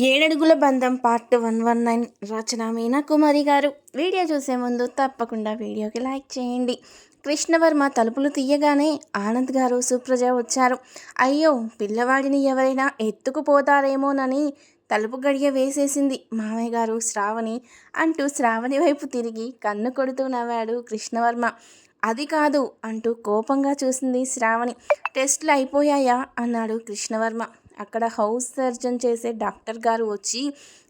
ఏడడుగుల బంధం part one one nine Rachana Meena Kumari గారు. Video చూసే ముందు తప్పకుండా వీడియోకి లైక్ చేయండి. కృష్ణవర్మ తలుపులు తీయగానే ఆనంద్ గారు సుప్రజ వచ్చారు. అయ్యో పిల్లవాడిని ఎవరైనా ఎత్తుకుపోతారేమోనని తలుపు గడియ వేసేసింది మామయ్య గారు శ్రావణి అంటూ శ్రావణి వైపు తిరిగి కన్ను కొడుతూ నవ్వాడు కృష్ణవర్మ. అది కాదు అంటూ కోపంగా చూసింది శ్రావణి. టెస్ట్లు అయిపోయాయా? అన్నాడు కృష్ణవర్మ. అక్కడ హౌస్ సర్జన్ చేసే డాక్టర్ గారు వచ్చి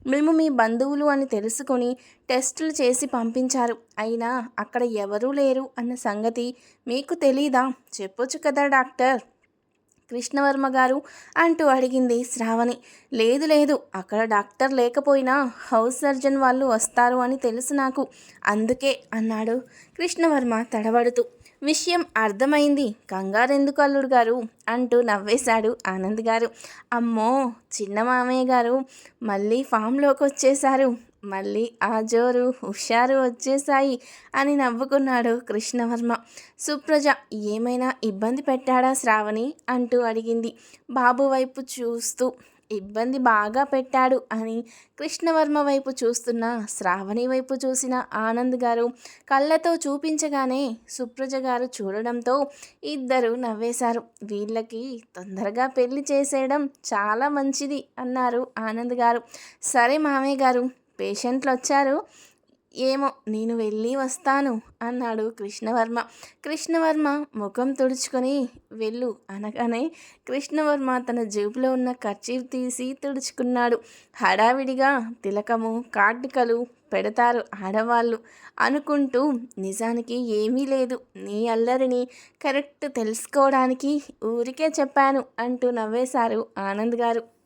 మేము మీ బంధువులు అని తెలుసుకొని టెస్టులు చేసి పంపించారు. అయినా అక్కడ ఎవరూ లేరు అన్న సంగతి మీకు తెలీదా? చెప్పొచ్చు కదా డాక్టర్. కృష్ణవర్మ గారు అంటూ అడిగింది శ్రావణి. లేదు లేదు. అక్కడ డాక్టర్ లేకపోయినా హౌస్ సర్జన్ వాళ్ళు వస్తారు అని తెలుసు నాకు. అందుకే అన్నాడు కృష్ణవర్మ తడబడుతూ. విషయం అర్థమైంది. కంగారెందుకు అల్లుడు గారు? అంటూ నవ్వేశాడు ఆనంద్ గారు. అమ్మో! చిన్న మామయ్య గారు మళ్ళీ ఫామ్లోకి వచ్చేశారు. మళ్ళీ ఆ జోరు హుషారు వచ్చేశాయి అని నవ్వుకున్నాడు కృష్ణవర్మ. సుప్రజ ఏమైనా ఇబ్బంది పెట్టాడా శ్రావణి? అంటూ అడిగింది. బాబు వైపు చూస్తూ ఇబ్బంది బాగా పెట్టాడు అని కృష్ణవర్మ వైపు చూస్తున్న శ్రావణి వైపు చూసిన ఆనంద్ గారు కళ్ళతో చూపించగానే సుప్రజ గారు చూడడంతో ఇద్దరు నవ్వేశారు. వీళ్ళకి తొందరగా పెళ్ళి చేసేయడం చాలా మంచిది అన్నారు ఆనంద్ గారు. సరే మామయ్య గారు పేషెంట్లు వచ్చారు. ఏమో నేను వెళ్ళి వస్తాను అన్నాడు కృష్ణవర్మ. కృష్ణవర్మ ముఖం తుడుచుకొని వెళ్ళు అనగానే కృష్ణవర్మ తన జేబులో ఉన్న కర్చీఫ్ తీసి తుడుచుకున్నాడు. హడావిడిగా తిలకము కాటికలు పెడతారు ఆడవాళ్ళు. అనుకుంటూ నిజానికి ఏమీ లేదు. నీ అల్లరిని కరెక్ట్ తెలుసుకోవడానికి ఊరికే చెప్పాను అంటూ నవ్వేశారు ఆనంద్ గారు.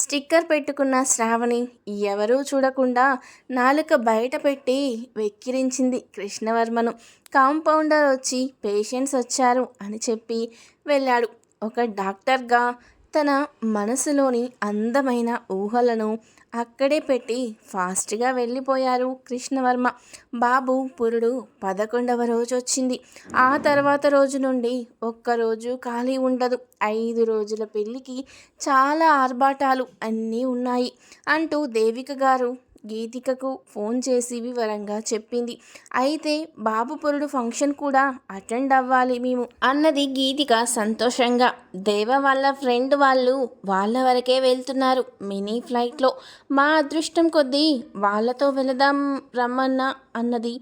స్టిక్కర్ పెట్టుకున్న శ్రావణి ఎవరూ చూడకుండా నాలుక బయట పెట్టి వెక్కిరించింది కృష్ణవర్మను. కాంపౌండర్ వచ్చి పేషెంట్స్ వచ్చారు అని చెప్పి వెళ్ళాడు. ఒక డాక్టర్గా తన మనసులోని అందమైన ఊహలను అక్కడే పెట్టి ఫాస్ట్గా వెళ్ళిపోయారు కృష్ణవర్మ. బాబు పురుడు పదకొండవ రోజు వచ్చింది. ఆ తర్వాత రోజు నుండి ఒక్కరోజు ఖాళీ ఉండదు. ఐదు రోజుల పెళ్ళికి చాలా ఆర్భాటాలు అన్నీ ఉన్నాయి అంటూ దేవిక గారు గీతికకు ఫోన్ చేసి వివరంగా చెప్పింది. అయితే బాబు పొరుడు ఫంక్షన్ కూడా అటెండ్ అవ్వాలి మేము అన్నది గీతిక సంతోషంగా. దేవ వాళ్ళ ఫ్రెండ్ వాళ్ళు వాళ్ళ వరకే వెళ్తున్నారు మినీ ఫ్లైట్లో. మా అదృష్టం కొద్దీ వాళ్ళతో వెళదాం రమ్మన్నా అన్నది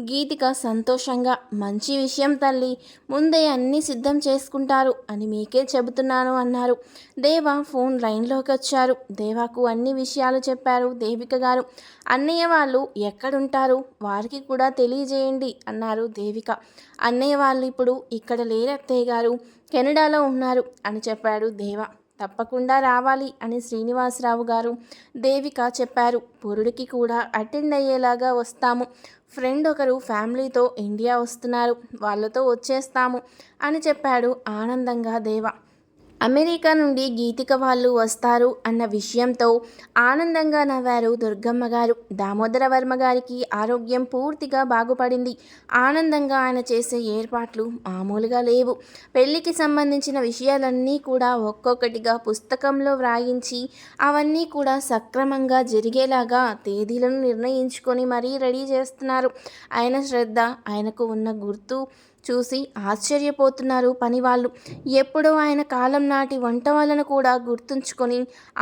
గీతిక సంతోషంగా మంచి విషయం తల్లి ముందే అన్నీ సిద్ధం చేసుకుంటారు అని మీకే చెబుతున్నాను అన్నారు. దేవ ఫోన్ లైన్లోకి వచ్చారు. దేవాకు అన్ని విషయాలు చెప్పారు దేవిక గారు. అన్నయ్య వాళ్ళు ఎక్కడుంటారు? వారికి కూడా తెలియజేయండి అన్నారు దేవిక. అన్నయ్య వాళ్ళు ఇప్పుడు ఇక్కడ లేరు అత్తయ్య గారు కెనడాలో ఉన్నారు అని చెప్పాడు దేవ. తప్పకుండా రావాలి అని శ్రీనివాసరావు గారు దేవిక చెప్పారు. పురుడికి కూడా అటెండ్ అయ్యేలాగా వస్తాము. ఫ్రెండ్ ఒకరు ఫ్యామిలీతో ఇండియా వస్తున్నారు. వాళ్ళతో వచ్చేస్తాము అని చెప్పాడు ఆనందంగా దేవ. అమెరికా నుండి గీతిక వాళ్ళు వస్తారు అన్న విషయంతో ఆనందంగా నవ్వారు దుర్గమ్మ గారు. దామోదర వర్మ గారికి ఆరోగ్యం పూర్తిగా బాగుపడింది. ఆనందంగా ఆయన చేసే ఏర్పాట్లు మామూలుగా లేవు. పెళ్ళికి సంబంధించిన విషయాలన్నీ కూడా ఒక్కొక్కటిగా పుస్తకంలో వ్రాయించి అవన్నీ కూడా సక్రమంగా జరిగేలాగా తేదీలను నిర్ణయించుకొని మరీ రెడీ చేస్తున్నారు. ఆయన శ్రద్ధ ఆయనకు ఉన్న గుర్తు చూసి ఆశ్చర్యపోతున్నారు పనివాళ్ళు. ఎప్పుడో ఆయన కాలం నాటి వంట వాళ్ళను కూడా గుర్తుంచుకొని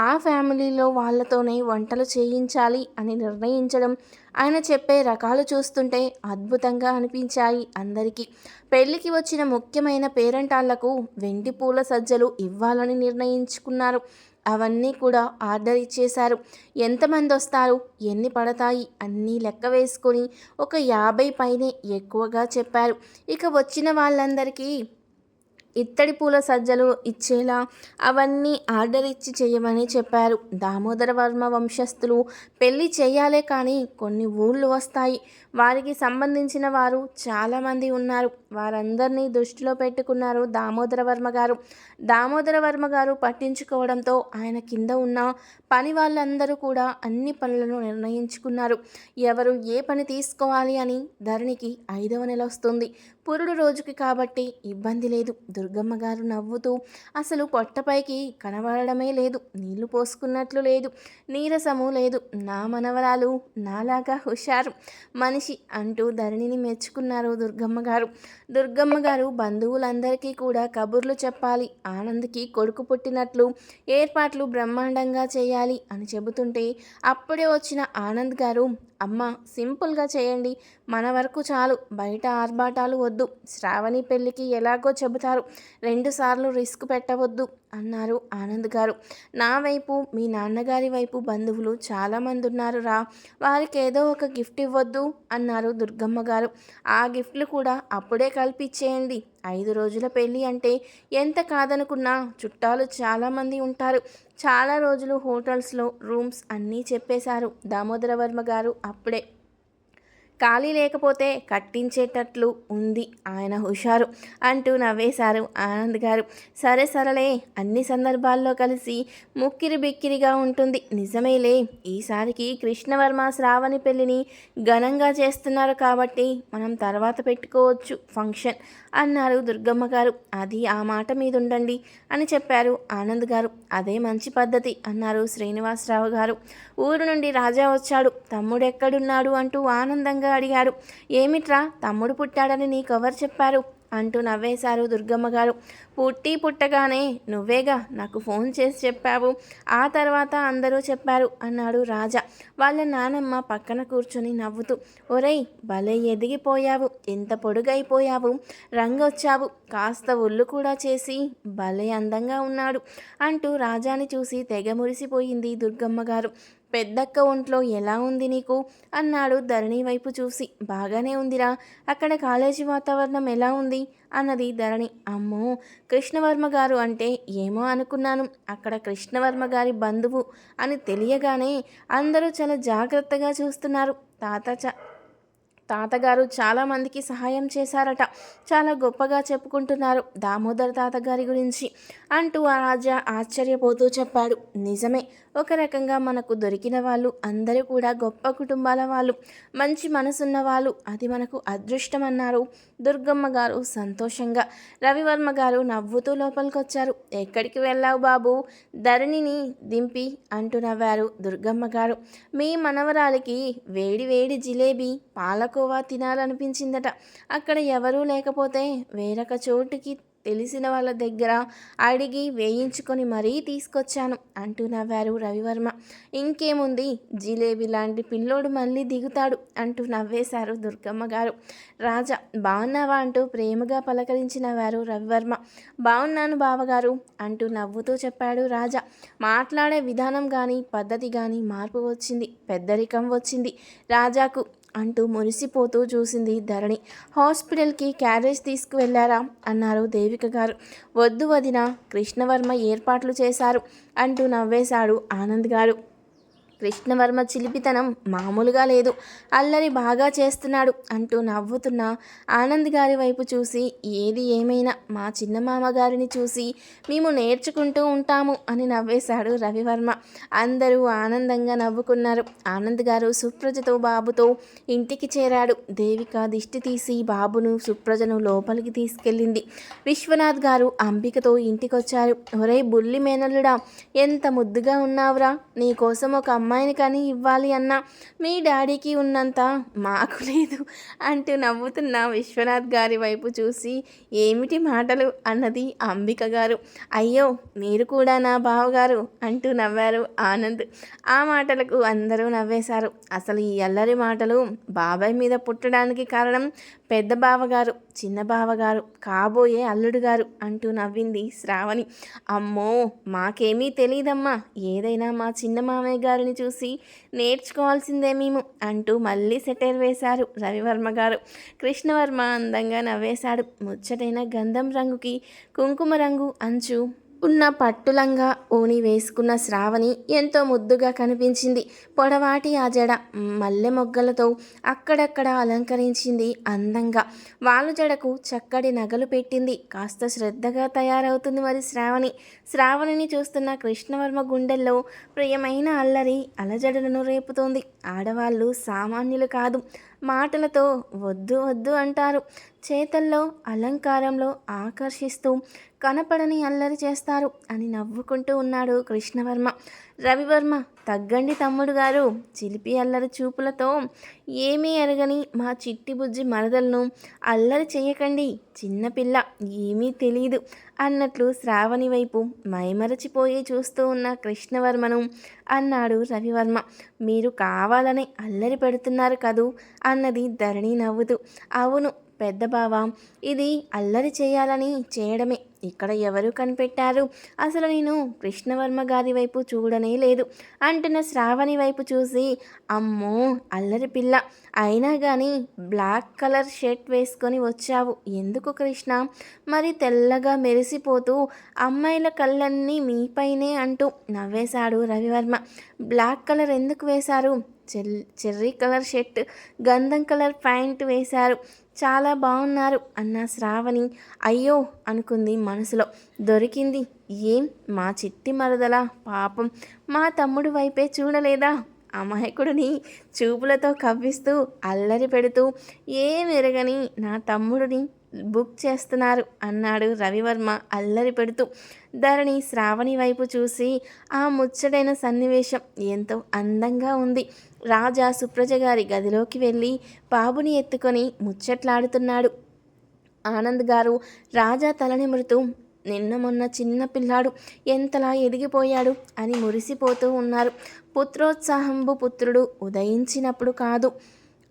ఆ ఫ్యామిలీలో వాళ్ళతోనే వంటలు చేయించాలి అని నిర్ణయించడం ఆయన చెప్పే రకాలు చూస్తుంటే అద్భుతంగా అనిపించాయి అందరికీ. పెళ్ళికి వచ్చిన ముఖ్యమైన పేరెంటాళ్ళకు వెండి పూల సజ్జలు ఇవ్వాలని నిర్ణయించుకున్నారు. అవన్నీ కూడా ఆర్డర్ ఇచ్చేశారు ఎంతమంది వస్తారు ఎన్ని పడతాయి? అన్నీ లెక్క వేసుకొని ఒక యాభై పైనే ఎక్కువగా చెప్పారు. ఇక వచ్చిన వాళ్ళందరికీ ఇత్తడి పూల సజ్జలు ఇచ్చేలా అవన్నీ ఆర్డర్ ఇచ్చి చేయమని చెప్పారు. దామోదర వర్మ వంశస్థులు పెళ్ళి చేయాలే కానీ కొన్ని ఊళ్ళు వస్తాయి. వారికి సంబంధించిన వారు చాలామంది ఉన్నారు. వారందరినీ దృష్టిలో పెట్టుకున్నారు దామోదర వర్మ గారు. దామోదర వర్మ గారు పట్టించుకోవడంతో ఆయన కింద ఉన్న పని వాళ్ళందరూ కూడా అన్ని పనులను నిర్ణయించుకున్నారు. ఎవరు ఏ పని తీసుకోవాలి అని ధరణికి ఐదవ నెల వస్తుంది. పురుడు రోజుకి కాబట్టి ఇబ్బంది లేదు. దుర్గమ్మ గారు నవ్వుతూ అసలు పొట్టపైకి కనబడడమే లేదు నీళ్ళు పోసుకున్నట్లు లేదు నీరసము లేదు నా మనవరాలు నాలాగా హుషారు మనిషి అంటూ ధరణిని మెచ్చుకున్నారు దుర్గమ్మ గారు. దుర్గమ్మ గారు బంధువులందరికీ కూడా కబుర్లు చెప్పాలి ఆనంద్కి కొడుకు పుట్టినట్లు ఏర్పాట్లు బ్రహ్మాండంగా చేయాలి అని చెబుతుంటే అప్పుడే వచ్చిన ఆనంద్ గారు అమ్మ సింపుల్గా చేయండి. మన వరకు చాలు. బయట ఆర్భాటాలు వద్దు. శ్రావణి పెళ్ళికి ఎలాగో చెబుతారు. రెండుసార్లు రిస్క్ పెట్టవద్దు. అన్నారు ఆనంద్ గారు. నా వైపు మీ నాన్నగారి వైపు బంధువులు చాలామంది ఉన్నారు రా. వారికి ఏదో ఒక గిఫ్ట్ ఇవ్వద్దు అన్నారు దుర్గమ్మ గారు. ఆ గిఫ్ట్లు కూడా అప్పుడే కల్పించేయండి ఐదు రోజుల పెళ్ళి అంటే ఎంత కాదనుకున్నా చుట్టాలు చాలామంది ఉంటారు. చాలా రోజులు హోటల్స్లో రూమ్స్ అన్నీ చెప్పేశారు. దామోదర వర్మ గారు అప్పుడే. ఖాళీ లేకపోతే కట్టించేటట్లు ఉంది ఆయన హుషారు అంటూ నవ్వేశారు ఆనంద్ గారు. సరే సరలే అన్ని సందర్భాల్లో కలిసి ముక్కిరి బిక్కిరిగా ఉంటుంది. నిజమేలే ఈసారికి కృష్ణవర్మ శ్రావణి పెళ్ళిని ఘనంగా చేస్తున్నారు కాబట్టి మనం తర్వాత పెట్టుకోవచ్చు ఫంక్షన్ అన్నారు దుర్గమ్మ గారు. అది ఆ మాట మీద ఉండండి అని చెప్పారు ఆనంద్ గారు. అదే మంచి పద్ధతి అన్నారు శ్రీనివాసరావు గారు. ఊరు నుండి రాజా వచ్చాడు. తమ్ముడెక్కడున్నాడు అంటూ ఆనందంగా అడిగాడు ఏమిట్రా? తమ్ముడు పుట్టాడని నీకెవరు చెప్పారు? అంటూ నవ్వేశారు దుర్గమ్మ గారు. పుట్టి పుట్టగానే నువ్వేగా నాకు ఫోన్ చేసి చెప్పావు. ఆ తర్వాత అందరూ చెప్పారు అన్నాడు రాజా. వాళ్ళ నానమ్మ పక్కన కూర్చొని నవ్వుతూ ఒరేయ్ భలే ఎదిగిపోయావు. ఎంత పొడుగైపోయావు. రంగొచ్చావు. కాస్త ఒళ్ళు కూడా చేసి భలే అందంగా ఉన్నాడు అంటూ రాజాని చూసి తెగ మురిసిపోయింది దుర్గమ్మ గారు. పెద్దక్క ఒంట్లో ఎలా ఉంది నీకు? అన్నాడు ధరణి వైపు చూసి. బాగానే ఉందిరా. అక్కడ కాలేజీ వాతావరణం ఎలా ఉంది? అన్నది ధరణి. అమ్మో! కృష్ణవర్మ గారు అంటే ఏమో అనుకున్నాను. అక్కడ కృష్ణవర్మ గారి బంధువు అని తెలియగానే అందరూ చాలా జాగ్రత్తగా చూస్తున్నారు. తాత చ తాతగారు చాలామందికి సహాయం చేశారట. చాలా గొప్పగా చెప్పుకుంటున్నారు దామోదర్ తాతగారి గురించి. అంటూ ఆ రాజా ఆశ్చర్యపోతూ చెప్పాడు. నిజమే ఒక రకంగా మనకు దొరికిన వాళ్ళు అందరూ కూడా గొప్ప కుటుంబాల వాళ్ళు. మంచి మనసున్న వాళ్ళు అది మనకు అదృష్టం అన్నారు దుర్గమ్మ గారు సంతోషంగా రవివర్మ గారు నవ్వుతూ లోపలికి వచ్చారు ఎక్కడికి వెళ్ళావు బాబు? ధరణిని దింపి అంటూ నవ్వారు దుర్గమ్మ గారు. మీ మనవరాలికి వేడి వేడి జిలేబీ పాలకోవా తినాలనిపించిందట. అక్కడ ఎవరూ లేకపోతే వేరొక చోటుకి తెలిసిన వాళ్ళ దగ్గర అడిగి వేయించుకొని మరీ తీసుకొచ్చాను అంటూ నవ్వారు రవివర్మ. ఇంకేముంది? జిలేబీ లాంటి పిల్లోడు మళ్ళీ దిగుతాడు అంటూ నవ్వేశారు దుర్గమ్మ గారు. రాజా బాగున్నావా అంటూ ప్రేమగా పలకరించినవారు రవివర్మ. బాగున్నాను బావగారు అంటూ నవ్వుతూ చెప్పాడు రాజా. మాట్లాడే విధానం కానీ పద్ధతి కానీ మార్పు వచ్చింది. పెద్దరికం వచ్చింది. రాజాకు అంటూ మురిసిపోతూ చూసింది ధరణి. హాస్పిటల్కి క్యారేజ్ తీసుకువెళ్ళారా అన్నారు దేవిక గారు. వద్దు వదిన కృష్ణవర్మ ఏర్పాట్లు చేశారు అంటూ నవ్వేశాడు ఆనంద్ గారు. కృష్ణవర్మ చిలిపితనం మామూలుగా లేదు. అల్లరి బాగా చేస్తున్నాడు అంటూ నవ్వుతున్న ఆనంద్ గారి వైపు చూసి ఏది ఏమైనా మా చిన్న మామగారిని చూసి మేము నేర్చుకుంటూ ఉంటాము అని నవ్వేశాడు రవివర్మ. అందరూ ఆనందంగా నవ్వుకున్నారు. ఆనంద్ గారు సుప్రజతో బాబుతో ఇంటికి చేరాడు. దేవిక దిష్టి తీసి బాబును సుప్రజను లోపలికి తీసుకెళ్ళింది. విశ్వనాథ్ గారు అంబికతో ఇంటికొచ్చారు. ఒరే బుల్లి మేనల్లుడా ఎంత ముద్దుగా ఉన్నావురా. నీకోసం ఒక అమ్మాయిని కానీ ఇవ్వాలి అన్న మీ డాడీకి ఉన్నంత మాకు లేదు అంటూ నవ్వుతున్న విశ్వనాథ్ గారి వైపు చూసి ఏమిటి మాటలు అన్నది అంబిక గారు. అయ్యో మీరు కూడా నా బావగారు అంటూ నవ్వారు ఆనంద్. ఆ మాటలకు అందరూ నవ్వేశారు. అసలు ఈ అల్లరి మాటలు బాబాయ్ మీద పుట్టడానికి కారణం పెద్ద బావగారు చిన్న బావగారు కాబోయే అల్లుడు గారు అంటూ నవ్వింది శ్రావణి. అమ్మో మాకేమీ తెలియదమ్మా ఏదైనా మా చిన్న మామయ్య గారిని చూసి నేర్చుకోవాల్సిందే మేము అంటూ మళ్ళీ సెటైర్ వేశారు రవివర్మ గారు. కృష్ణవర్మ అందంగా నవ్వేశాడు. ముచ్చటైన గంధం రంగుకి కుంకుమ రంగు అంచు ఉన్న పట్టులంగా ఓని వేసుకున్న శ్రావణి ఎంతో ముద్దుగా కనిపించింది. పొడవాటి ఆ జడ మల్లె మొగ్గలతో అక్కడక్కడ అలంకరించింది అందంగా. వాలు జడకు చక్కటి నగలు పెట్టింది. కాస్త శ్రద్ధగా తయారవుతుంది మరి శ్రావణి. శ్రావణిని చూస్తున్న కృష్ణవర్మ గుండెల్లో ప్రియమైన అల్లరి అలజడలను రేపుతోంది. ఆడవాళ్ళు సామాన్యులు కాదు. మాటలతో వద్దు వద్దు అంటారు. చేతల్లో అలంకారంలో ఆకర్షిస్తూ కనపడని అల్లరి చేస్తారు అని నవ్వుకుంటూ ఉన్నాడు కృష్ణవర్మ. రవివర్మ తగ్గండి తమ్ముడు గారు చిలిపి అల్లరి చూపులతో ఏమీ ఎరగని మా చిట్టి బుజ్జి మరదలను అల్లరి చేయకండి చిన్నపిల్ల ఏమీ తెలియదు అన్నట్లు శ్రావణి వైపు మైమరచిపోయి చూస్తూ ఉన్న కృష్ణవర్మను అన్నాడు రవివర్మ. మీరు కావాలని అల్లరి పెడుతున్నారు కదూ అన్నది ధరణి నవ్వుతూ. అవును పెద్ద బావ ఇది అల్లరి చేయాలని చేయడమే. ఇక్కడ ఎవరు కనిపెట్టారు? అసలు నేను కృష్ణవర్మ గారి వైపు చూడనే లేదు. అంటున్న శ్రావణి వైపు చూసి అమ్మో అల్లరి పిల్ల. అయినా కానీ బ్లాక్ కలర్ షర్ట్ వేసుకొని వచ్చావు. ఎందుకు కృష్ణ? మరి తెల్లగా మెరిసిపోతూ అమ్మాయిల కళ్ళన్నీ మీపైనే అంటూ నవ్వేశాడు రవివర్మ. బ్లాక్ కలర్ ఎందుకు వేశారు? చెల్ చెర్రీ కలర్ షర్ట్ గంధం కలర్ ప్యాంట్ వేశారు. చాలా బాగున్నారు అన్న శ్రావణి. అయ్యో అనుకుంది మనసులో. దొరికింది ఏం? మా చిట్టి మరదల? పాపం. మా తమ్ముడు వైపే చూడలేదా? అమాయకుడిని చూపులతో కవ్విస్తూ అల్లరి పెడుతూ ఏం ఎరగని నా తమ్ముడిని బుక్ చేస్తున్నారు అన్నాడు రవివర్మ అల్లరి పెడుతూ. ధరణి శ్రావణి వైపు చూసి ఆ ముచ్చటైన సన్నివేశం ఎంతో అందంగా ఉంది. రాజా సుప్రజ గారి గదిలోకి వెళ్ళి బాబుని ఎత్తుకొని ముచ్చట్లాడుతున్నాడు. ఆనంద్ గారు రాజా తలనిమురుతూ నిన్న మొన్న చిన్న పిల్లాడు ఎంతలా ఎదిగిపోయాడు? అని మురిసిపోతూ ఉన్నారు. పుత్రోత్సాహంబు పుత్రుడు ఉదయించినప్పుడు కాదు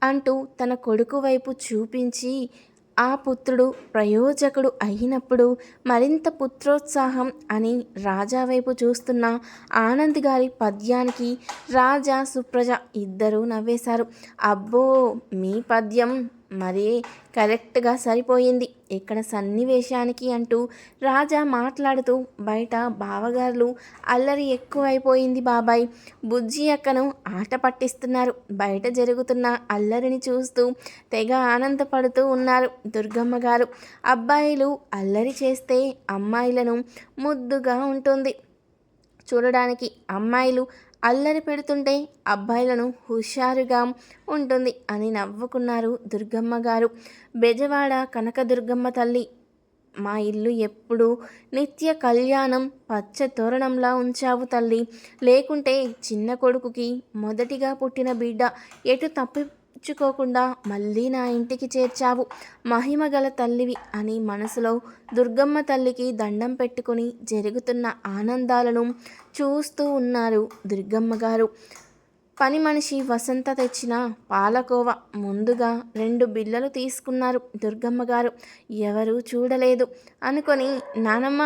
అంటూ తన కొడుకు వైపు చూపించి ఆ పుత్రుడు ప్రయోజకుడు అయినప్పుడు మరింత పుత్రోత్సాహం అని రాజా వైపు చూస్తున్న ఆనంద్ గారి పద్యానికి రాజా సుప్రజ ఇద్దరూ నవ్వేశారు. అబ్బో మీ పద్యం మరీ కరెక్ట్గా సరిపోయింది. ఇక్కడ సన్నివేశానికి అంటూ రాజా మాట్లాడుతూ బయట బావగారులు అల్లరి ఎక్కువైపోయింది బాబాయ్. బుజ్జి అక్కను ఆట పట్టిస్తున్నారు. బయట జరుగుతున్న అల్లరిని చూస్తూ తెగ ఆనందపడుతూ ఉన్నారు దుర్గమ్మ గారు. అబ్బాయిలు అల్లరి చేస్తే అమ్మాయిలను ముద్దుగా ఉంటుంది. చూడడానికి అమ్మాయిలు అల్లరి పెడుతుంటే అబ్బాయిలను హుషారుగా ఉంటుంది అని నవ్వుకున్నారు దుర్గమ్మ గారు. బెజవాడ కనకదుర్గమ్మ తల్లి మా ఇల్లు ఎప్పుడు నిత్య కళ్యాణం పచ్చ తోరణంలా ఉంచావు తల్లి. లేకుంటే చిన్న కొడుకుకి మొదటిగా పుట్టిన బిడ్డ ఎటు తప్పి పుచ్చుకోకుండా మళ్ళీ నా ఇంటికి చేర్చావు. మహిమగల తల్లివి అని మనసులో దుర్గమ్మ తల్లికి దండం పెట్టుకుని జరుగుతున్న ఆనందాలను చూస్తూ ఉన్నారు దుర్గమ్మ గారు. పని మనిషి వసంత తెచ్చిన పాలకోవ ముందుగా రెండు బిళ్ళలు తీసుకున్నారు దుర్గమ్మ గారు. ఎవరు చూడలేదు. అనుకొని నానమ్మ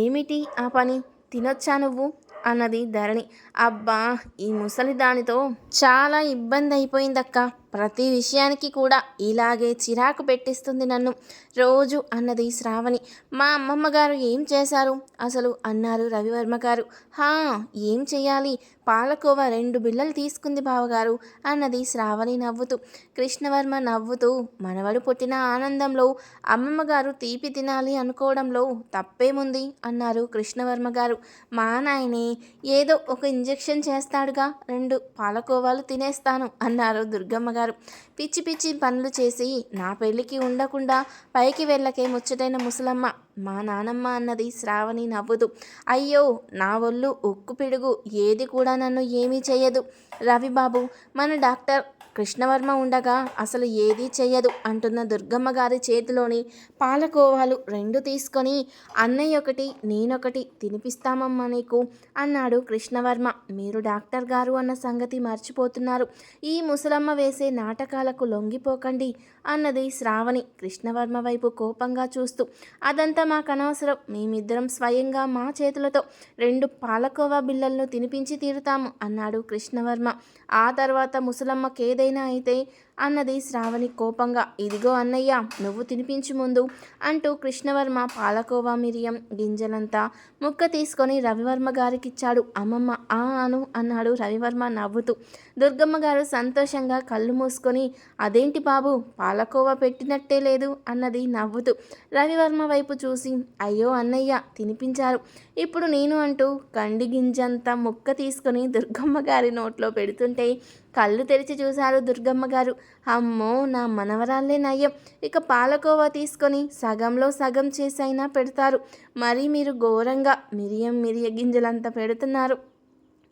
ఏమిటి ఆ పని? తినొచ్చా నువ్వు? అన్నది ధరణి. అబ్బా ఈ ముసలి దానితో చాలా ఇబ్బంది అయిపోయిందక్క ప్రతి విషయానికి కూడా ఇలాగే చిరాకు పెట్టిస్తుంది నన్ను. రోజు అన్నది శ్రావణి. మా అమ్మమ్మ గారు ఏం చేశారు? అసలు అన్నారు రవివర్మ గారు. హా ఏం చేయాలి పాలకోవ రెండు బిళ్ళలు తీసుకుంది బావగారు అన్నది శ్రావణి నవ్వుతూ. కృష్ణవర్మ నవ్వుతూ మనవడు పుట్టిన ఆనందంలో అమ్మమ్మ గారు తీపి తినాలి అనుకోవడంలో తప్పేముంది? అన్నారు కృష్ణవర్మ గారు. మా నాయనే ఏదో ఒక ఇంజెక్షన్ చేస్తాడుగా రెండు పాలకోవాలు తినేస్తాను అన్నారు దుర్గమ్మ గారు పిచ్చి పిచ్చి పనులు చేసి నా పెళ్ళికి ఉండకుండా పైకి వెళ్ళకే ముచ్చటైన ముసలమ్మ మా నానమ్మ అన్నది శ్రావణి నవ్వుదు. అయ్యో నా ఒళ్ళు ఉక్కు పిడుగు ఏది కూడా నన్ను ఏమీ చేయదు రవిబాబు మన డాక్టర్ కృష్ణవర్మ ఉండగా అసలు ఏదీ చెయ్యదు అంటున్న దుర్గమ్మ గారి చేతిలోని పాలకోవాలు రెండు తీసుకొని అన్నయ్య ఒకటి నేనొకటి తినిపిస్తామమ్మా నీకు అన్నాడు కృష్ణవర్మ. మీరు డాక్టర్ గారు అన్న సంగతి మర్చిపోతున్నారు. ఈ ముసలమ్మ వేసే నాటకాలకు లొంగిపోకండి అన్నది శ్రావణి కృష్ణవర్మ వైపు కోపంగా చూస్తూ. అదంతా మాకు అనవసరం. మేమిద్దరం స్వయంగా మా చేతులతో రెండు పాలకోవా బిళ్ళలను తినిపించి తీరుతాము అన్నాడు కృష్ణవర్మ. ఆ తర్వాత ముసలమ్మకేదే ఏదైనా అయితే అన్నది శ్రావణి కోపంగా ఇదిగో అన్నయ్య నువ్వు తినిపించు ముందు అంటూ కృష్ణవర్మ పాలకోవా మిరియం గింజలంతా ముక్క తీసుకొని రవివర్మ గారికిచ్చాడు. అమ్మమ్మ ఆ అను అన్నాడు రవివర్మ నవ్వుతూ. దుర్గమ్మ గారు సంతోషంగా కళ్ళు మూసుకొని అదేంటి బాబు పాలకోవా పెట్టినట్టే లేదు అన్నది నవ్వుతూ రవివర్మ వైపు చూసి అయ్యో అన్నయ్య తినిపించారు. ఇప్పుడు నేను అంటూ కండి గింజంతా ముక్క తీసుకొని దుర్గమ్మ గారి నోట్లో పెడుతుంటే కళ్ళు తెరిచి చూశారు దుర్గమ్మ గారు. అమ్మో నా మనవరాళ్ళే నయ్యం. ఇక పాలకోవా తీసుకొని సగంలో సగం చేసైనా పెడతారు. మరి మీరు ఘోరంగా మిరియం మిరియ గింజలంతా పెడుతున్నారు.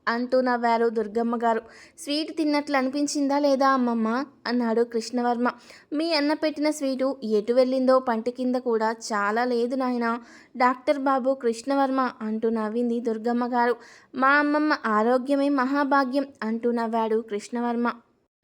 అంటూ నవ్వారు దుర్గమ్మ గారు. స్వీట్ తిన్నట్లు అనిపించిందా లేదా అమ్మమ్మ? అన్నాడు కృష్ణవర్మ. మీ అన్న పెట్టిన స్వీటు ఎటు వెళ్ళిందో పంట కింద కూడా చాలా లేదు నాయన. డాక్టర్ బాబు కృష్ణవర్మ అంటూ నవ్వింది దుర్గమ్మ గారు. మా అమ్మమ్మ ఆరోగ్యమే మహాభాగ్యం అంటూ నవ్వాడు కృష్ణవర్మ.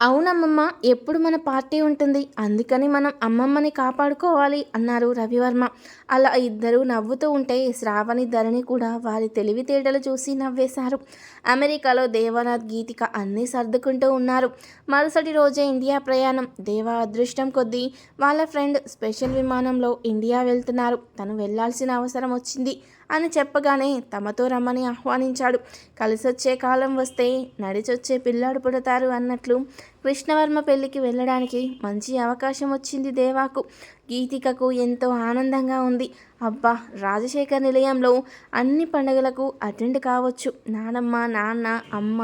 అవునమ్మమ్మ ఎప్పుడు మన పార్టీ ఉంటుంది? అందుకని మనం అమ్మమ్మని కాపాడుకోవాలి అన్నారు రవివర్మ. అలా ఇద్దరూ నవ్వుతూ ఉంటే శ్రావణి ధరణి కూడా వారి తెలివితేటలు చూసి నవ్వేశారు. అమెరికాలో దేవనాథ్ గీతిక అన్నీ సర్దుకుంటూ ఉన్నారు. మరుసటి రోజే ఇండియా ప్రయాణం. దేవ అదృష్టం కొద్దీ వాళ్ళ ఫ్రెండ్ స్పెషల్ విమానంలో ఇండియా వెళ్తున్నారు. తను వెళ్ళాల్సిన అవసరం వచ్చింది. అని చెప్పగానే తమతో రమ్మని ఆహ్వానించాడు. కలిసొచ్చే కాలం వస్తే నడిచొచ్చే పిల్లాడు పుడతారు అన్నట్లు కృష్ణవర్మ పెళ్ళికి వెళ్ళడానికి మంచి అవకాశం వచ్చింది దేవాకు. గీతికకు ఎంతో ఆనందంగా ఉంది. అబ్బా రాజశేఖర్ నిలయంలో అన్ని పండుగలకు అటెండ్ కావచ్చు. నానమ్మ నాన్న అమ్మ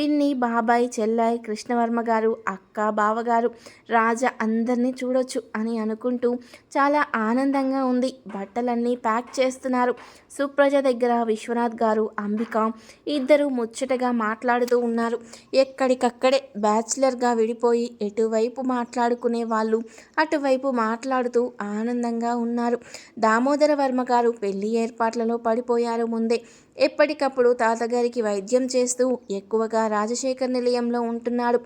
పిన్ని బాబాయ్ చెల్లాయి కృష్ణవర్మ గారు అక్క బావగారు రాజా అందరినీ చూడొచ్చు అని అనుకుంటూ చాలా ఆనందంగా ఉంది. బట్టలన్నీ ప్యాక్ చేస్తున్నారు. సుప్రజ దగ్గర విశ్వనాథ్ గారు అంబిక ఇద్దరు ముచ్చటగా మాట్లాడుతూ ఉన్నారు. ఎక్కడికక్కడే బ్యాచిలర్గా విడిపోయి ఎటువైపు మాట్లాడుకునే వాళ్ళు అటువైపు మాట్లాడుతూ ఆనందంగా ఉన్నారు. దామోదర వర్మ గారు పెళ్ళి ఏర్పాట్లలో పడిపోయారు ముందే. ఎప్పటికప్పుడు తాతగారికి వైద్యం చేస్తూ ఎక్కువగా రాజశేఖర్ నిలయంలో ఉంటున్నాడు.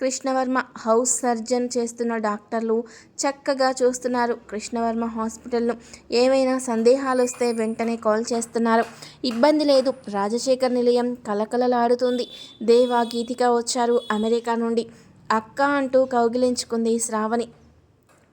కృష్ణవర్మ హౌస్ సర్జన్ చేస్తున్న డాక్టర్లు చక్కగా చూస్తున్నారు. కృష్ణవర్మ హాస్పిటల్లో ఏవైనా సందేహాలు వస్తే వెంటనే కాల్ చేస్తున్నారు. ఇబ్బంది లేదు. రాజశేఖర్ నిలయం కలకలలాడుతుంది దేవా గీతిక వచ్చారు అమెరికా నుండి. అక్క అంటూ కౌగిలించుకుంది శ్రావణి.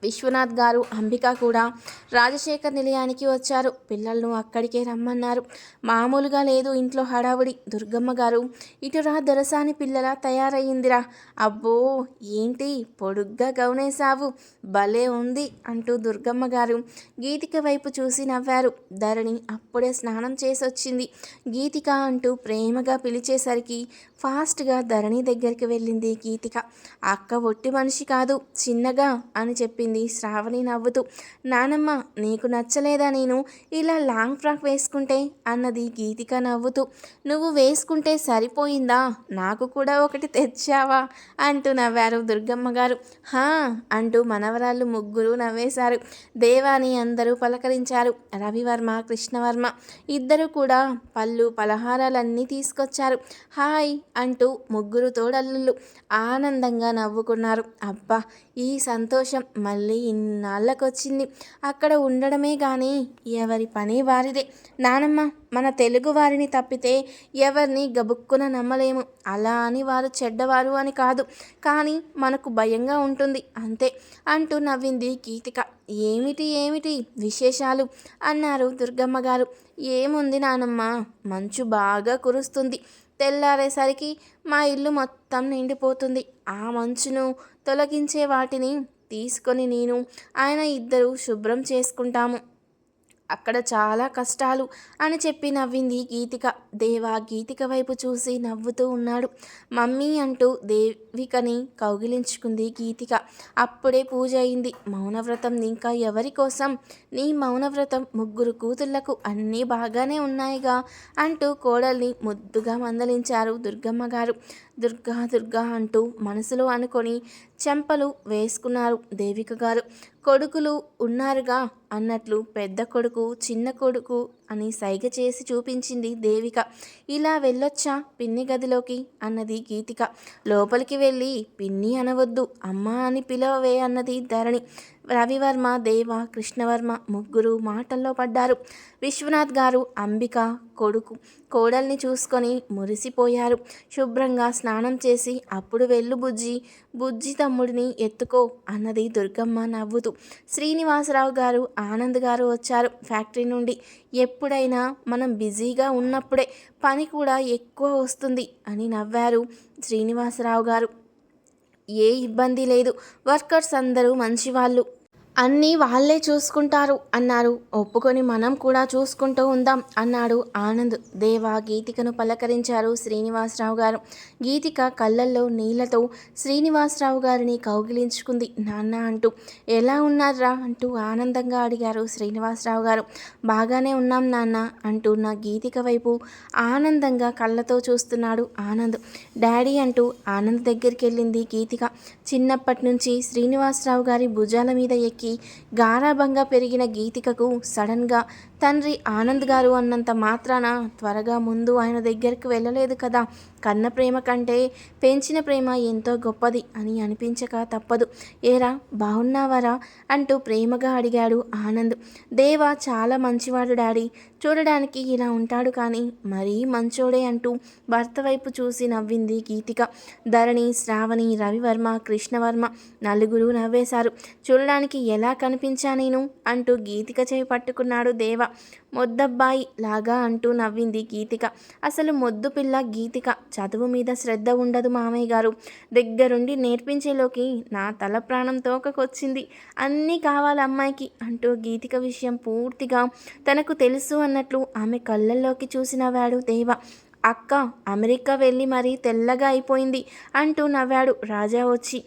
విశ్వనాథ్ గారు అంబిక కూడా రాజశేఖర్ నిలయానికి వచ్చారు. పిల్లలను అక్కడికే రమ్మన్నారు. మామూలుగా లేదు ఇంట్లో హడావుడి. దుర్గమ్మ గారు ఇటురా దొరసాని పిల్లల తయారయ్యిందిరా. అబ్బో ఏంటి? పొడుగ్గా గౌనేశావు. భలే ఉంది అంటూ దుర్గమ్మ గారు గీతిక వైపు చూసి నవ్వారు. ధరణి అప్పుడే స్నానం చేసొచ్చింది. గీతిక అంటూ ప్రేమగా పిలిచేసరికి ఫాస్ట్గా ధరణి దగ్గరికి వెళ్ళింది గీతిక. అక్క ఒట్టి మనిషి కాదు చిన్నగా అని చెప్పింది శ్రావణి నవ్వుతూ నానమ్మ నీకు నచ్చలేదా నేను? ఇలా లాంగ్ ఫ్రాక్ వేసుకుంటే? అన్నది గీతిక నవ్వుతూ నువ్వు వేసుకుంటే సరిపోయిందా? నాకు కూడా ఒకటి తెచ్చావా? అంటూ నవ్వారు దుర్గమ్మ గారు. హా! అంటూ మనవరాళ్ళు ముగ్గురు నవ్వేశారు. దేవాని అందరూ పలకరించారు. రవివర్మ కృష్ణవర్మ ఇద్దరు కూడా పళ్ళు పలహారాలన్నీ తీసుకొచ్చారు. హాయ్! అంటూ ముగ్గురు తోడల్లుళ్ళు ఆనందంగా నవ్వుకున్నారు. అబ్బా! ఈ సంతోషం మళ్ళీ మళ్ళీ ఇన్నాళ్ళకు వచ్చింది అక్కడ ఉండడమే కానీ ఎవరి పని వారిదే. నానమ్మ మన తెలుగు వారిని తప్పితే ఎవరిని గబుక్కున నమ్మలేము. అలా అని వారు చెడ్డవారు అని కాదు. కానీ మనకు భయంగా ఉంటుంది. అంతే అంటూ నవ్వింది గీతిక ఏమిటి ఏమిటి విశేషాలు? అన్నారు దుర్గమ్మ గారు. ఏముంది నానమ్మ? మంచు బాగా కురుస్తుంది. తెల్లారేసరికి మా ఇల్లు మొత్తం నిండిపోతుంది. ఆ మంచును తొలగించే వాటిని తీసుకొని నేను ఆయన ఇద్దరు శుభ్రం చేసుకుంటాము. అక్కడ చాలా కష్టాలు అని చెప్పి నవ్వింది గీతిక. దేవా గీతిక వైపు చూసి నవ్వుతూ ఉన్నాడు. మమ్మీ అంటూ దేవికని కౌగిలించుకుంది గీతిక. అప్పుడే పూజ అయింది. మౌనవ్రతం ఇంకా ఎవరి కోసం? నీ మౌనవ్రతం ముగ్గురు కూతుళ్ళకు అన్నీ బాగానే ఉన్నాయిగా అంటూ కోడల్ని ముద్దుగా మందలించారు దుర్గమ్మ గారు. దుర్గా దుర్గా అంటూ మనసులో అనుకొని చెంపలు వేసుకున్నారు దేవిక గారు. కొడుకులు ఉన్నారుగా అన్నట్లు పెద్ద కొడుకు చిన్న కొడుకు అని సైగ చేసి చూపించింది దేవిక. ఇలా వెళ్ళొచ్చా పిన్ని గదిలోకి? అన్నది గీతిక. లోపలికి వెళ్ళి పిన్ని అనవద్దు అమ్మ అని పిలవవే అన్నది ధరణి. రవివర్మ దేవ కృష్ణవర్మ ముగ్గురు మాటల్లో పడ్డారు. విశ్వనాథ్ గారు అంబిక కొడుకు కోడల్ని చూసుకొని మురిసిపోయారు. శుభ్రంగా స్నానం చేసి అప్పుడు వెళ్ళు బుజ్జి బుజ్జి తమ్ముడిని ఎత్తుకో అన్నది దుర్గమ్మ నవ్వుతూ. శ్రీనివాసరావు గారు ఆనంద్ గారు వచ్చారు ఫ్యాక్టరీ నుండి. ఎప్పుడైనా మనం బిజీగా ఉన్నప్పుడే పని కూడా ఎక్కువ వస్తుంది అని నవ్వారు శ్రీనివాసరావు గారు. ఏ ఇబ్బంది లేదు. వర్కర్స్ అందరూ మంచివాళ్ళు. అన్నీ వాళ్ళే చూసుకుంటారు అన్నారు. ఒప్పుకొని మనం కూడా చూసుకుంటూ ఉందాం అన్నాడు ఆనంద్. దేవ గీతికను పలకరించారు శ్రీనివాసరావు గారు. గీతిక కళ్ళల్లో నీళ్ళతో శ్రీనివాసరావు గారిని కౌగిలించుకుంది. నాన్న అంటూ ఎలా ఉన్నారా అంటూ ఆనందంగా అడిగారు శ్రీనివాసరావు గారు. బాగానే ఉన్నాం నాన్న అంటూ నా గీతిక వైపు ఆనందంగా కళ్ళతో చూస్తున్నాడు ఆనంద్. డాడీ అంటూ ఆనంద్ దగ్గరికి వెళ్ళింది గీతిక. చిన్నప్పటి నుంచి శ్రీనివాసరావు గారి భుజాల మీద ఎక్కి గారాభంగా పెరిగిన గీతికకు సడన్గా తండ్రి ఆనంద్ గారు అన్నంత మాత్రాన త్వరగా ముందు ఆయన దగ్గరికి వెళ్ళలేదు కదా కన్న ప్రేమ కంటే పెంచిన ప్రేమ ఎంతో గొప్పది అని అనిపించక తప్పదు. ఏరా బాగున్నావరా అంటూ ప్రేమగా అడిగాడు ఆనంద్. దేవ చాలా మంచివాడు డాడీ. చూడడానికి ఇలా ఉంటాడు కానీ మరీ మంచోడే అంటూ భర్త వైపు చూసి నవ్వింది గీతిక. ధరణి శ్రావణి రవివర్మ కృష్ణవర్మ నలుగురు నవ్వేశారు. చూడడానికి ఎలా కనిపించా నేను? అంటూ గీతిక చేయి పట్టుకున్నాడు దేవ. మొద్దబ్బాయి లాగా అంటూ నవ్వింది గీతిక. అసలు మొద్దు పిల్ల గీతిక చదువు మీద శ్రద్ధ ఉండదు మామయ్య గారు. దగ్గరుండి నేర్పించేలోకి నా తల ప్రాణం తోకకొచ్చింది. అన్నీ కావాలి అమ్మాయికి అంటూ గీతిక విషయం పూర్తిగా తనకు తెలుసు అన్నట్లు ఆమె కళ్ళల్లోకి చూసి నవ్వాడు దేవ. అక్క అమెరికా వెళ్ళి మరీ తెల్లగా అయిపోయింది అంటూ నవ్వాడు రాజా వచ్చి.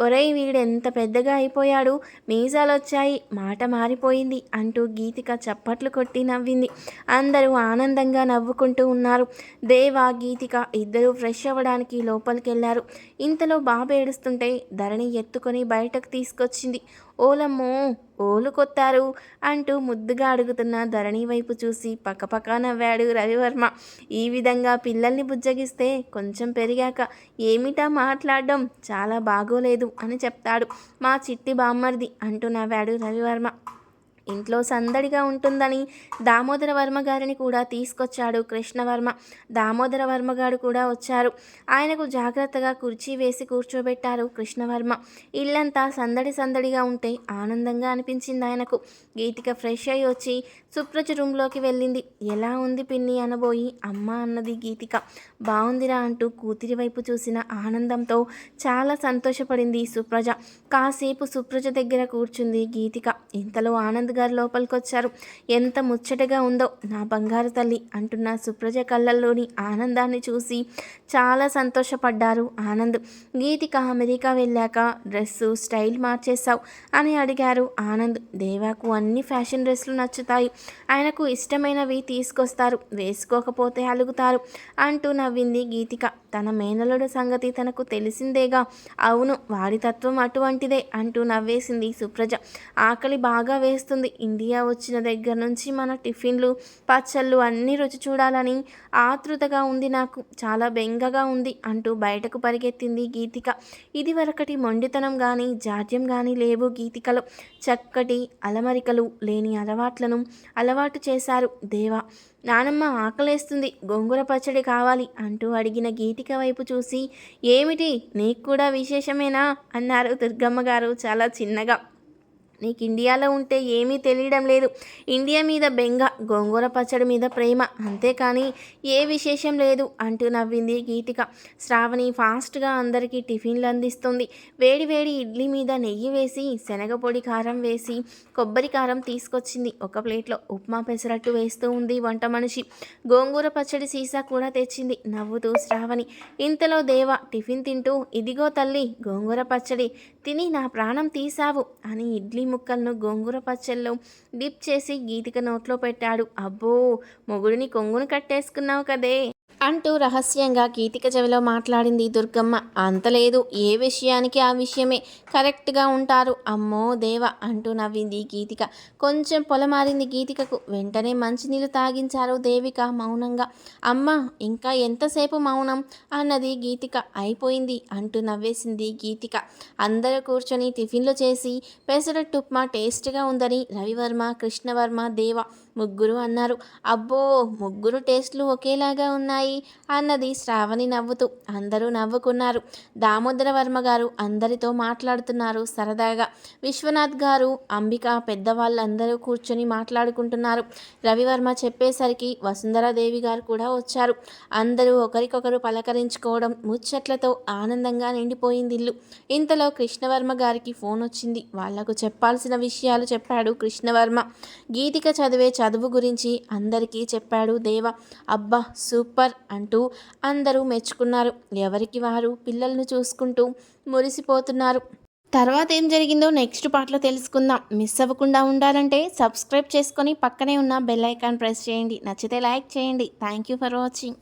ఒరేయ్ వీడెంత పెద్దగా అయిపోయాడు? మీసాలొచ్చాయి మాట మారిపోయింది అంటూ గీతిక చప్పట్లు కొట్టి నవ్వింది. అందరూ ఆనందంగా నవ్వుకుంటూ ఉన్నారు. దేవ గీతిక ఇద్దరూ ఫ్రెష్ అవ్వడానికి లోపలికెళ్ళారు. ఇంతలో బాబు ఏడుస్తుంటే ధరణి ఎత్తుకొని బయటకు తీసుకొచ్చింది. ఓలమ్మో ఓలు కొత్తారు అంటూ ముద్దుగా అడుగుతున్న ధరణి వైపు చూసి పక్కపక్క నవ్వాడు రవివర్మ. ఈ విధంగా పిల్లల్ని బుజ్జగిస్తే కొంచెం పెరిగాక ఏమిటా మాట్లాడడం? చాలా బాగోలేదు అని చెప్తాడు మా చిట్టి బామ్మర్ది అంటూ నవ్వాడు రవివర్మ. ఇంట్లో సందడిగా ఉంటుందని దామోదర వర్మ గారిని కూడా తీసుకొచ్చాడు కృష్ణవర్మ. దామోదర వర్మ గారు కూడా వచ్చారు. ఆయనకు జాగ్రత్తగా కుర్చీ వేసి కూర్చోబెట్టారు కృష్ణవర్మ. ఇల్లంతా సందడి సందడిగా ఉంటే ఆనందంగా అనిపించింది ఆయనకు. గీతిక ఫ్రెష్ అయి వచ్చి సుప్రజ రూమ్లోకి వెళ్ళింది. ఎలా ఉంది పిన్ని అనబోయి అమ్మ అన్నది గీతిక. బాగుందిరా అంటూ కూతురి వైపు చూసిన ఆనందంతో చాలా సంతోషపడింది సుప్రజ. కాసేపు సుప్రజ దగ్గర కూర్చుంది గీతిక. ఇంతలో ఆనంద్ గారు లోపలికి వచ్చారు ఎంత ముచ్చటగా ఉందో. నా బంగారు తల్లి అంటున్న సుప్రజ కళ్ళల్లోని ఆనందాన్ని చూసి చాలా సంతోషపడ్డారు ఆనంద్. గీతిక అమెరికా వెళ్ళాక డ్రెస్సు స్టైల్ మార్చేశావు అని అడిగారు ఆనంద్. దేవాకు అన్ని ఫ్యాషన్ డ్రెస్సులు నచ్చుతాయి. ఆయనకు ఇష్టమైనవి తీసుకొస్తారు. వేసుకోకపోతే అలుగుతారు అంటూ నవ్వింది గీతిక. తన మేనలుడు సంగతి తనకు తెలిసిందేగా. అవును వాడి తత్వం అటువంటిదే అంటూ నవ్వేసింది సుప్రజ. ఆకలి బాగా వేస్తుంది. ఇండియా వచ్చిన దగ్గర నుంచి మన టిఫిన్లు పచ్చళ్ళు అన్నీ రుచి చూడాలని ఆతృతగా ఉంది నాకు. చాలా బెంగగా ఉంది అంటూ బయటకు పరిగెత్తింది గీతిక. ఇది వరకటి మొండితనం కానీ జాడ్యం కానీ లేవు గీతికలో. చక్కటి అలమరికలు లేని అలవాట్లను అలవాటు చేశారు. దేవా నానమ్మ ఆకలేస్తుంది. గోంగూర పచ్చడి కావాలి అంటూ అడిగిన గీతిక వైపు చూసి ఏమిటి నీకు కూడా విశేషమేనా? అన్నారు దుర్గమ్మ గారు చాలా చిన్నగా. నీకు ఇండియాలో ఉంటే ఏమీ తెలియడం లేదు. ఇండియా మీద బెంగ గోంగూర పచ్చడి మీద ప్రేమ. అంతేకాని ఏ విశేషం లేదు అంటూ నవ్వింది గీతిక. శ్రావణి ఫాస్ట్గా అందరికీ టిఫిన్లు అందిస్తుంది. వేడి వేడి ఇడ్లీ మీద నెయ్యి వేసి శనగపొడి కారం వేసి కొబ్బరి కారం తీసుకొచ్చింది. ఒక ప్లేట్లో ఉప్మా పెసరట్టు వేస్తూ ఉంది వంట మనిషి. గోంగూర పచ్చడి సీసా కూడా తెచ్చింది నవ్వుతూ శ్రావణి. ఇంతలో దేవ టిఫిన్ తింటూ ఇదిగో తల్లి గోంగూర పచ్చడి. తిని నా ప్రాణం తీసావు అని ఇడ్లీ ముక్కలను గోంగూర పచ్చల్లో డిప్ చేసి గీతిక నోట్లో పెట్టాడు. అబ్బో మొగుడిని కొంగును కట్టేసుకున్నావు కదే. అంటూ రహస్యంగా గీతిక చెవిలో మాట్లాడింది దుర్గమ్మ. అంతలేదు ఏ విషయానికి ఆ విషయమే. కరెక్ట్గా ఉంటారు. అమ్మో దేవ అంటూ నవ్వింది గీతిక. కొంచెం పొలమారింది గీతికకు. వెంటనే మంచినీళ్ళు తాగించారు దేవిక మౌనంగా. అమ్మ ఇంకా ఎంతసేపు మౌనం? అన్నది గీతిక. అయిపోయింది అంటూ నవ్వేసింది గీతిక. అందరూ కూర్చొని టిఫిన్లు చేసి పెసరట్టు ఉప్మా టేస్ట్గా ఉందని రవివర్మ కృష్ణవర్మ దేవ ముగ్గురు అన్నారు. అబ్బో ముగ్గురు టేస్ట్లు ఒకేలాగా ఉన్నాయి అన్నది శ్రావణి నవ్వుతూ అందరూ నవ్వుకున్నారు. దామోదర వర్మ గారు అందరితో మాట్లాడుతున్నారు సరదాగా. విశ్వనాథ్ గారు అంబిక పెద్దవాళ్ళందరూ కూర్చొని మాట్లాడుకుంటున్నారు. రవివర్మ చెప్పేసరికి వసుంధరాదేవి గారు కూడా వచ్చారు. అందరూ ఒకరికొకరు పలకరించుకోవడం ముచ్చట్లతో ఆనందంగా నిండిపోయింది ఇల్లు. ఇంతలో కృష్ణవర్మ గారికి ఫోన్ వచ్చింది. వాళ్ళకు చెప్పాల్సిన విషయాలు చెప్పాడు కృష్ణవర్మ. గీతిక చదివే చదువు గురించి అందరికీ చెప్పాడు దేవ. అబ్బా సూపర్ అంటూ అందరూ మెచ్చుకున్నారు. ఎవరికి వారు పిల్లల్ని చూసుకుంటూ మురిసిపోతున్నారు. తర్వాత ఏం జరిగిందో నెక్స్ట్ పార్ట్లో తెలుసుకుందాం. మిస్ అవ్వకుండా ఉండాలంటే సబ్స్క్రైబ్ చేసుకొని పక్కనే ఉన్న బెల్ ఐకాన్ ప్రెస్ చేయండి. నచ్చితే లైక్ చేయండి. Thank you for watching.